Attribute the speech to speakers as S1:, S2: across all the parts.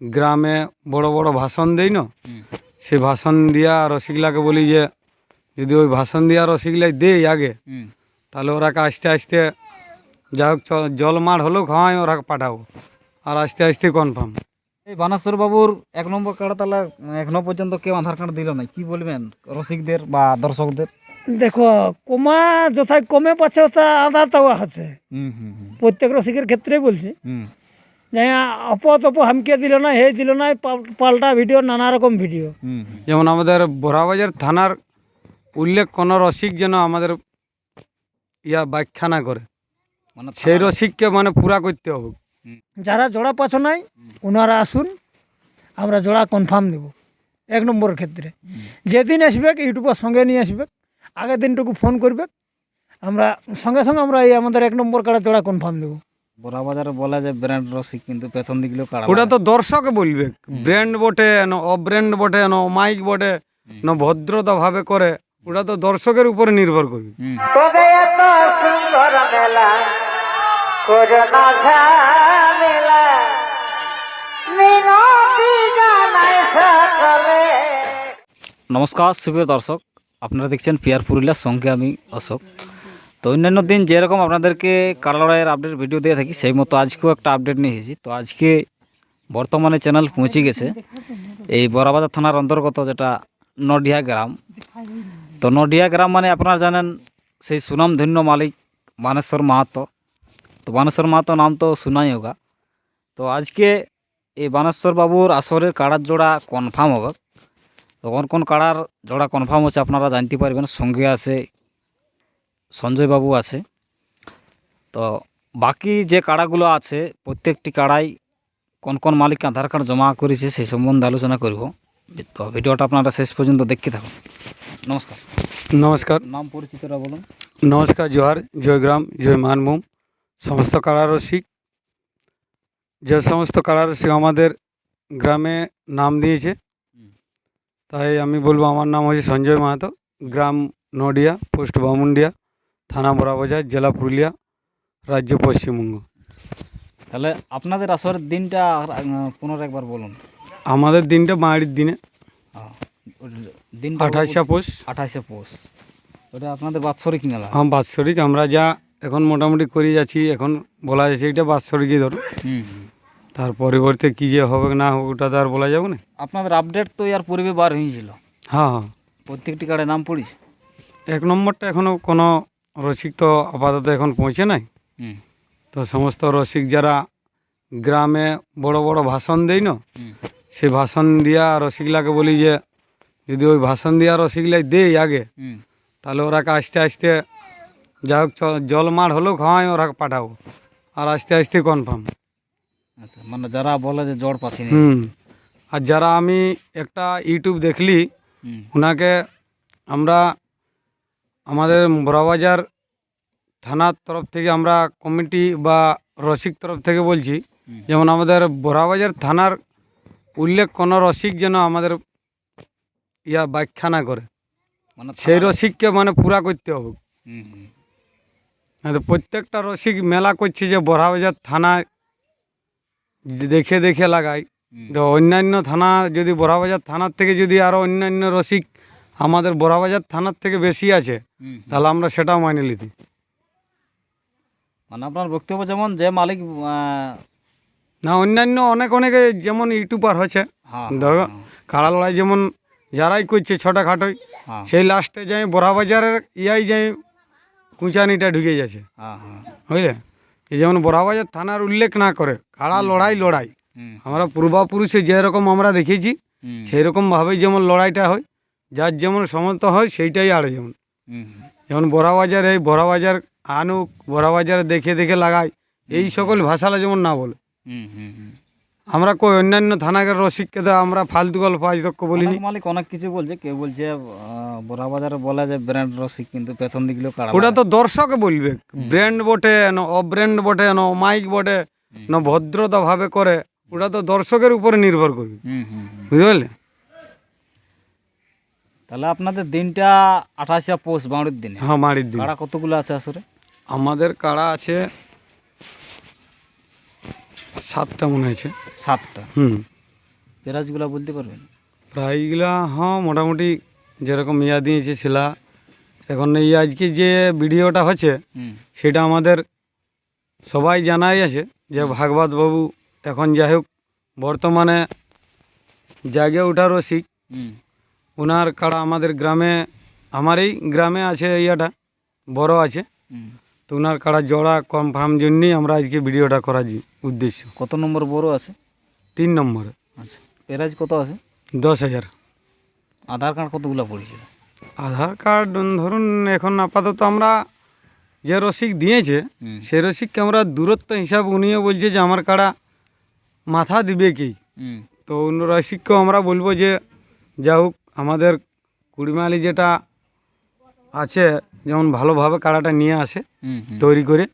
S1: গ্রামে বড় বড় ভাষণ দেই না। সেই ভাষণ দিয়া রসিকলাকে বলি যে যদি ওই ভাষণ দিয়া রসিকলাই দেই আগে তাহলে ওরাকে আস্তে আস্তে যাই হোক জল মার হলেও খাওয়াই ওরা পাঠাবো। আর আস্তে আস্তে কনফার্ম
S2: এই বানেশ্বর বাবুর এক নম্বর কার্ড তাহলে এখনও পর্যন্ত কেউ আধার কার্ড দিল না কি বলবেন রসিকদের বা দর্শকদের?
S3: দেখো কমা যথায় কমে পাচ্ছে তা আধা দেওয়া হচ্ছে।
S2: হুম হুম হুম।
S3: প্রত্যেক রসিকের ক্ষেত্রেই বলছি।
S2: হুম
S3: যে অপ হামকে দিল না হে দিল না পাল্টা ভিডিও নানা রকম ভিডিও
S1: যেমন আমাদের বোরাবাজার থানার উল্লেখ কোনো রসিক যেন আমাদের ইয়া ব্যাখ্যা না করে
S2: মানে
S1: সেই রসিককে মানে পুরা করতে হবে
S3: যারা জোড়া পাচ্ছ নাই ওনারা আসুন আমরা জোড়া কনফার্ম দেব এক নম্বরের ক্ষেত্রে যেদিন আসবে ইউটিউবের সঙ্গে নিয়ে আসবে আগের দিনটুকু ফোন করবে আমরা সঙ্গে সঙ্গে আমরা এই আমাদের এক নম্বর কার্ডে জোড়া কনফার্ম দেবো
S2: বড়া বাজারে বলে যে ব্র্যান্ড রসিক কিন্তু পেছন দিকগুলো কাড়া
S1: ওটা তো দর্শকে বলবে। ব্র্যান্ড বটে না অব্র্যান্ড বটে না মাইক বটে না ভদ্রতা ভাবে করে ওটা তো দর্শকের উপরে নির্ভর করবে।
S4: তবে এত সুন্দর মেলা করোনা ঝামেলা মিনতি জানাই সকলে।
S2: নমস্কার সুপ্রিয় দর্শক আপনারা দেখছেন পিয়ার পুরুলিয়ার সঙ্গে আমি অশোক। তো অন্যান্য দিন যেরকম আপনাদেরকে লড়াইয়ের আপডেট ভিডিও দিয়ে থাকি, সেই মতো আজকেও একটা আপডেট নিয়ে এসেছি। তো আজকে বর্তমানে চ্যানেল পৌঁছে গেছে। এই বড়াবাজার থানার অন্তর্গত যেটা নডিয়া গ্রাম। তো নডিয়া গ্রাম মানে আপনারা জানেন, সেই সুনামধন্য মালিক বানেশ্বর মাহাতো। তো বানেশ্বর মাহাতো নাম তো শোনাই হোগা। তো আজকে এই বানেশ্বর বাবুর আসরের কাড়ার জোড়া কনফার্ম হবে। তো কোন কোন কাড়ার জোড়া কনফার্ম হচ্ছে আপনারা জানতে পারবেন। সঙ্গে আছে সঞ্জয় বাবু আছে। তো বাকি যে কাড়াগুলো আছে প্রত্যেকটি কাড়াই কোন কোন মালিক আধার কার্ড জমা করেছে সেই সম্বন্ধে আলোচনা করব। তো ভিডিওটা আপনারা শেষ পর্যন্ত দেখতে থাকুন। নমস্কার।
S1: নমস্কার।
S2: নাম পরিচিতরা বলুন।
S1: নমস্কার জোহার। জয়গ্রাম জয় মানভূম। সমস্ত কারারসিক যে সমস্ত কারারসিক আমাদের গ্রামে নাম দিয়েছে তাই আমি বলব আমার নাম হচ্ছে সঞ্জয় মাহাতো। গ্রাম নডিয়া পোস্ট বামুন্ডিয়া। থানা বড়াবাজার জেলা পুরুলিয়া রাজ্য পশ্চিমবঙ্গ।
S2: তাহলে আপনাদের আসরের দিনটা পুনর একবার বলুন।
S1: আমাদের দিনটা মাড়ির দিনে।
S2: দিনটা
S1: আঠাশে পৌষ।
S2: আঠাশে পৌষ। ওটা আপনাদের বাৎসরিক মেলা।
S1: হ্যাঁ বাৎসরিক। আমরা যা এখন মোটামুটি করে যাচ্ছি এখন বলা যাচ্ছে এটা বাৎসরিকই ধরো। তার পরিবর্তে কী যে হবে না হবে ওটা তো আর বলা যাবে না।
S2: আপনাদের আপডেট তো ইয়ার পূর্বে বার হয়েছিল।
S1: হ্যাঁ হ্যাঁ।
S2: প্রত্যেকটি কার্ডে নাম পড়েছে?
S1: এক নম্বরটা এখনও কোনো রসিক তো আপাতত এখন পৌঁছে নাই। তো সমস্ত রসিক যারা গ্রামে বড় বড় ভাষণ দেই না সেই ভাষণ দিয়া রসিকলাকে বলি যে যদি ওই ভাষণ দিয়া রসিকলাই দেই আগে তাহলে ওরাকে আস্তে আস্তে যাই হোক জল মার হলেও খাওয়াই ওরাকে পাঠাবো। আর আস্তে আস্তে কনফার্ম
S2: আচ্ছা মানে যারা বলে যে জ্বর পাচ্ছি
S1: হুম। আর যারা আমি একটা ইউটিউব দেখলি ওনাকে আমরা আমাদের বড়াবাজার থানার তরফ থেকে আমরা কমিটি বা রসিক তরফ থেকে বলছি যেমন আমাদের বড়াবাজার থানার উল্লেখ কোনো রসিক যেন আমাদের ইয়া ব্যাখ্যা না করে।
S2: মানে
S1: সেই রসিককে মানে পুরা করতে হবে।
S2: হুম
S1: প্রত্যেকটা রসিক মেলা করছে যে বড়াবাজার থানায় দেখে দেখে লাগায়। তো অন্যান্য থানা যদি বড়াবাজার থানার থেকে যদি আরও অন্যান্য রসিক আমাদের বড়াবাজার থানার থেকে বেশি আছে। তাহলে আমরা সেটাও মাইনে নিতি।
S2: মানে আপনার বক্তব্য যেমন যে মালিক
S1: না অন্যান্য অনেক অনেকে যেমন ইউটিউবার হচ্ছে
S2: হ্যাঁ
S1: দেখো কাড়া লড়াই যেমন যারাই করছে ছোটা খাটোই
S2: হ্যাঁ।
S1: সেই লাস্টে যাই বড়াবাজারের ইয়াই যাই কুঁচানিটা ঢুকে যাচ্ছে।
S2: হ্যাঁ হ্যাঁ।
S1: বুঝলে? যেমন বড়াবাজার থানার উল্লেখ না করে কাড়া লড়াই লড়াই। আমরা পূর্বাপুরুষে যেরকম আমরা দেখেছি সেই রকমভাবেই যেমন লড়াইটা হয় যার যেমন সমর্থ হয় সেইটাই আর যেমন।
S2: যেমন হুম।
S1: বাজার এই এই বড়াবাজার আনুক বড়াবাজার দেখে দেখে লাগায় এই সকল ভাষাটা যেমন না বলে। আমরা কই অন্যান্য থানাকে রসিককে তো আমরা ফালতু গল্প আজ তক বলিনি।
S2: মালিক অনেক কিছু বলছে কেউ বলছে বড়া বাজারে বলে যে ব্র্যান্ড রসিক কিন্তু পেছন দিকগুলো কাড়া
S1: ওটা তো দর্শক বলবে ব্র্যান্ড বটে না অব্র্যান্ড বটে না মাইক বটে না ভদ্রতা ভাবে করে ওটা তো দর্শকের উপরে নির্ভর করবে। বুঝতে পারলে?
S2: তাহলে আপনাদের দিনটা আঠাশে পৌষ বাউড়ির দিনে?
S1: হ্যাঁ মাড়ির দিন।
S2: কাড়া কতগুলো আছে আসলে?
S1: আমাদের কাড়া আছে? সাতটা মনে হয়েছে।
S2: সাতটা?
S1: হুম।
S2: প্রাইজগুলো বলতে পারবেন?
S1: প্রায়গুলা হ্যাঁ মোটামুটি যেরকম ইয়া দিয়েছে ছিলা এখন এই আজকে যে ভিডিওটা হচ্ছে সেটা আমাদের সবাই জানাই আছে যে ভাগবত বাবু এখন যাই হোক বর্তমানে জাগে রসিক।
S2: হুম।
S1: ওনার কাড়া আমাদের গ্রামে আমার এই গ্রামে আছে ইয়াটা বড় আছে। তো ওনার কাড়া জোড়া কনফার্ম জন্যই আমরা আজকে ভিডিওটা করার উদ্দেশ্য।
S2: কত নম্বর বড় আছে?
S1: তিন নম্বরে।
S2: আচ্ছা প্রাইজ কত আছে?
S1: দশ হাজার।
S2: আধার কার্ড কতগুলো পড়েছে?
S1: আধার কার্ড ধরুন এখন আপাতত আমরা যে রসিক দিয়েছে সেই রসিককে আমরা দূরত্ব হিসাব উনিও বলছে যে আমার কাড়া মাথা দিবে কি? তো অন্য রসিককেও আমরা বলব যে যা হোক আমাদের কুড়িমালি যেটা আছে যেমন ভালোভাবে কাড়াটা নিয়ে আসে তৈরি করে।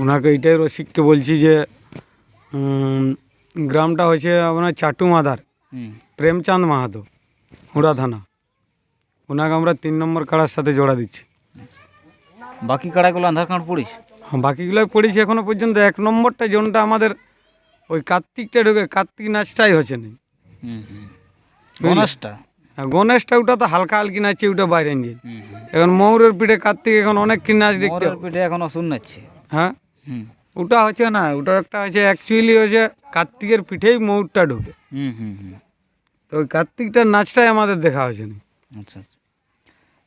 S1: ওনাকে এইটাই রসিককে বলছি যে গ্রামটা হয়েছে আপনার চাটু মাদার প্রেমচাঁদ মাহাতো হুড়া থানা। ওনাকে আমরা তিন নম্বর কাড়ার সাথে জোড়া দিচ্ছি।
S2: বাকি কাড়াগুলো আধার কার্ড পড়েছে?
S1: হ্যাঁ বাকিগুলো পড়েছি এখনও পর্যন্ত। এক নম্বরটা জোনটা আমাদের ওই কার্তিকটা ঢুকে কার্তিক নাচটাই হচ্ছে না।
S2: গণেশটা?
S1: আর গণেশটা ওটা তো হালকা হালকি নাচছে ওটা বাইরে নিয়ে। এখন ময়ূরের পিঠে কার্তিক এখন অনেক কি নাচ দেখতে
S2: পিঠে এখনও শুননাচ্ছে
S1: হ্যাঁ? ওটা হচ্ছে না ওটা একটা হচ্ছে অ্যাকচুয়ালি হচ্ছে কার্তিকের পিঠেই ময়ূরটা ঢুকে।
S2: হুম হুম হুম।
S1: তো ওই কার্তিকটার নাচটাই আমাদের দেখা হচ্ছে না।
S2: আচ্ছা আচ্ছা।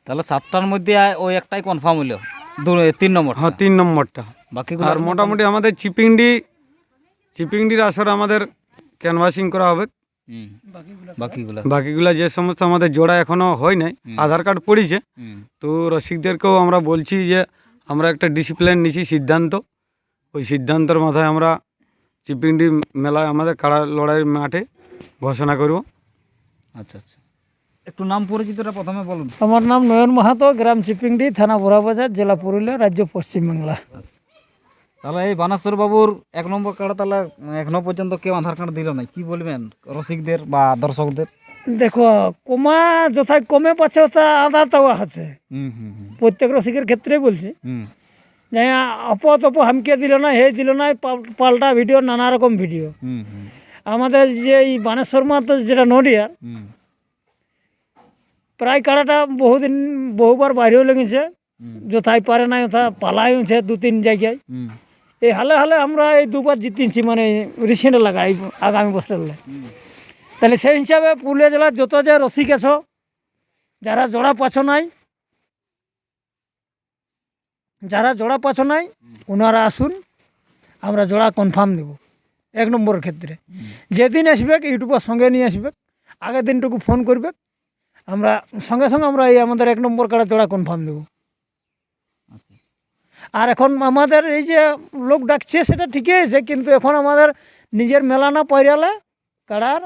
S2: তাহলে সাতটার মধ্যে ওই একটাই কনফার্ম হলো। দু তিন নম্বর
S1: হ্যাঁ তিন নম্বরটা।
S2: বাকি
S1: আর মোটামুটি আমাদের চিপিংডি চিপিংডির আসর আমাদের ক্যানভাসিং করা হবে।
S2: বাকিগুলো
S1: বাকিগুলা। যে সমস্ত আমাদের জোড়া এখনও হয় নাই আধার কার্ড পড়েছে। তো রসিকদেরকেও আমরা বলছি যে আমরা একটা ডিসিপ্লিন নিছি সিদ্ধান্ত। ওই সিদ্ধান্তের মাথায় আমরা চিপিংডি মেলায় আমাদের কাড়া লড়াইয়ের মাঠে ঘোষণা করব।
S2: আচ্ছা আচ্ছা। একটু নাম পরিচিতটা প্রথমে বলুন।
S3: আমার নাম নয়ন মাহাতো গ্রাম চিপিংডি থানা বোরাবাজার জেলা পুরুলিয়া রাজ্য পশ্চিমবাংলা।
S2: তাহলে এই বানাসর বাবুর এক নম্বর কার্ড তাহলে এখনও পর্যন্ত কেউ আধার কার্ড দিল না কি বলবেন রসিকদের বা দর্শকদের?
S3: দেখো কমা যথায় কমে পাচ্ছে তা আধা তাওয়া আছে। প্রত্যেক রসিকের ক্ষেত্রেই বলছি। যে অপ তপ হামকে দিল না হে দিল না পাল্টা ভিডিও নানা রকম ভিডিও। আমাদের যে এই বানেশ্বর তো যেটা নডিয়ার প্রায় কাড়াটা বহুদিন বহুবার বাইরেও লেগেছে। যথায় পারে না যথা পালাইছে দু তিন জায়গায়। এই হালে হালে আমরা এই দুবার জিতিয়েছি মানে রিসেন্ট লাগা এই আগামী বছরে তাহলে সেই হিসাবে পুরুলিয়া জেলার যত যে রসিক আছো, যারা জোড়া পাছ নাই, যারা জোড়া পাছ নাই, ওনারা আসুন, আমরা জোড়া কনফার্ম দেব, এক নম্বরের ক্ষেত্রে। যেদিন আসবে, ইউটিউবের সঙ্গে নিয়ে আসবে, আগের দিনটুকু ফোন করবে, আমরা সঙ্গে সঙ্গে আমরা এই আমাদের এক নম্বর কাড়া জোড়া কনফার্ম দেব। আর এখন আমাদের এই যে লোক ডাকছে সেটা ঠিকই আছে কিন্তু এখন আমাদের নিজের মেলা না পড়ালে কাড়ার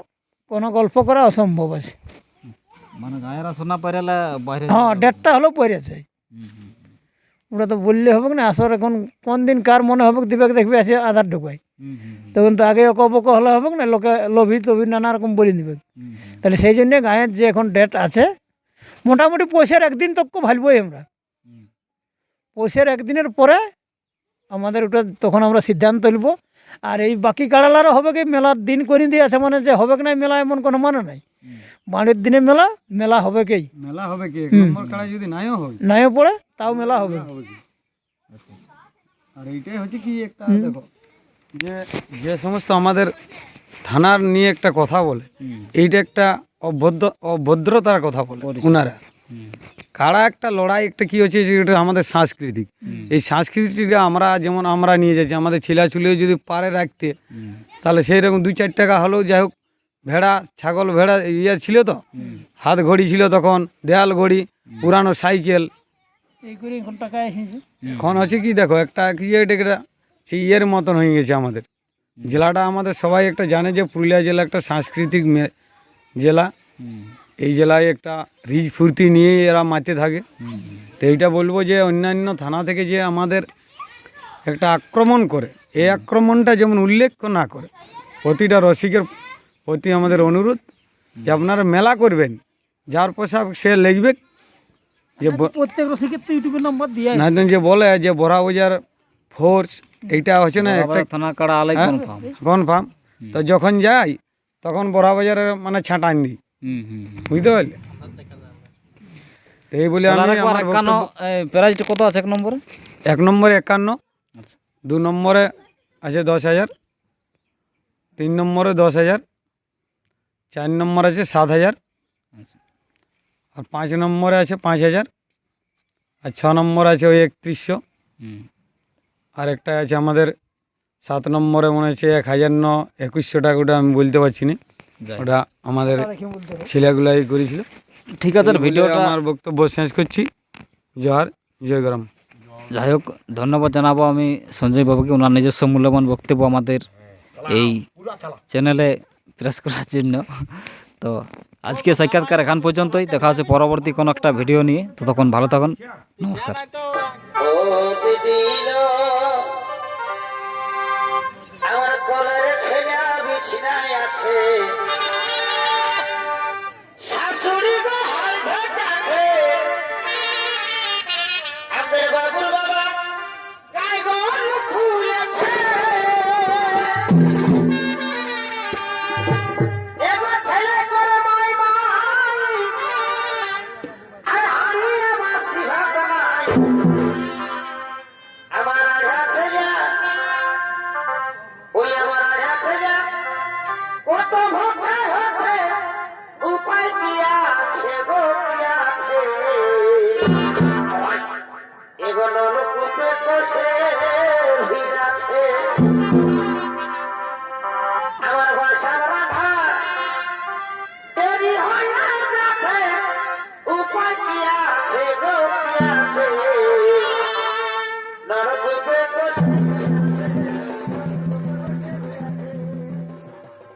S3: কোনো গল্প করা অসম্ভব আছে।
S2: মানে গায়েরা বাইরে
S3: হ্যাঁ ডেটটা হলেও
S2: হুম, হুম,
S3: ওটা তো বললে হবে না আসর এখন কোন দিন কার মনে হবে দিবে দেখবে আছে আধার ঢুকায়।
S2: হুম,
S3: তখন তো আগে অকবক হলে হবে না লোকে লোভি তভি নানা রকম বলে দিবে। তাহলে সেই জন্যে গায়ের যে এখন ডেট আছে মোটামুটি পয়সার একদিন তক ভালবই আমরা। পয়সার একদিনের পরে আমাদের ওটা তখন আমরা সিদ্ধান্ত নেব। আর এই বাকি কাড়ালারও হবে কি মেলার দিন করে দিয়ে আছে মানে যে হবে কি না মেলা এমন কোনো মানে নাই। বাড়ির দিনে মেলা মেলা হবে কি?
S1: মেলা হবে কি? যদি নাইও হয়?
S3: নাইও পড়ে তাও মেলা হবে।
S1: হবে আর এইটাই হচ্ছে কি একটা দেখো যে যে সমস্ত আমাদের থানার নিয়ে একটা কথা বলে এইটা একটা অভদ্র অভদ্রতার কথা বলে ওনারা কারা একটা লড়াই একটা কি হচ্ছে যে এটা আমাদের সাংস্কৃতিক। এই সংস্কৃতিটা আমরা যেমন আমরা নিয়ে যাচ্ছি আমাদের ছেলেছুলেও যদি পারে রাখতে তাহলে সেই রকম দু চার টাকা হলেও যাই হোক ভেড়া ছাগল ভেড়া ইয়ে ছিল তো? হাত ঘড়ি ছিল তখন দেয়াল ঘড়ি পুরানো সাইকেল।
S3: এই এখন টাকা
S1: হচ্ছে কি দেখো একটা কি এটা সেই ইয়ের মতন হয়ে গেছে আমাদের। জেলাটা আমাদের সবাই একটা জানে যে পুরুলিয়া জেলা একটা সাংস্কৃতিক মে- জেলা। এই জেলায় একটা রিজ ফুর্তি নিয়েই এরা মাতে থাকে। তো এইটা বলব যে অন্যান্য থানা থেকে যে আমাদের একটা আক্রমণ করে এই আক্রমণটা যেমন উল্লেখ না করে প্রতিটা রসিকের প্রতি আমাদের অনুরোধ যে আপনারা মেলা করবেন যার পোশাক সে লিখবে যে
S3: প্রত্যেক রসিকের তো ইউটিউবের নম্বর দিয়ে
S1: না যে বলে যে বড়া বাজার ফোর্স এইটা হচ্ছে না একটা
S2: থানা কাড়া আলাই কনফার্ম।
S1: কনফার্ম। তো যখন যাই তখন বড়া বাজারে মানে ছাঁটান দিই। বুঝতে পারলে? এই বলে আমি
S2: একান্ন
S1: বক্তব্য-
S2: কত আছে এক নম্বরে?
S1: এক নম্বরে একান্ন
S2: আচ্ছা।
S1: দু নম্বরে আছে দশ হাজার তিন নম্বরে দশ হাজার চার নম্বর আছে সাত হাজার
S2: আচ্ছা।
S1: আর পাঁচ নম্বরে আছে পাঁচ হাজার আর ছ নম্বর আছে ওই একত্রিশশো। আর একটা আছে আমাদের সাত নম্বরে মনে হচ্ছে এক হাজার ন একুশশো টাকা ওটা আমি বলতে পারছি না। ওটা আমাদের ছেলেগুলাই করেছিল।
S2: ঠিক আছে ভিডিওটা
S1: আমার বক্তব্য শেষ করছি। জয় জয়গ্রাম
S2: যাই হোক ধন্যবাদ জানাব আমি সঞ্জয় বাবুকে। ওনার নিজস্ব মূল্যবান বক্তব্য আমাদের এই চ্যানেলে প্রেস করার জন্য। তো আজকে সাক্ষাৎকার এখান পর্যন্তই। দেখা হচ্ছে পরবর্তী কোনো একটা ভিডিও নিয়ে। ততক্ষণ ভালো থাকুন। নমস্কার।
S4: আমার কলের ছেলে বিছনায় আছে। শাশুড়ি গো হাল আছে। আমাদের বাবুর এগুলো কূপে কষে ভিড়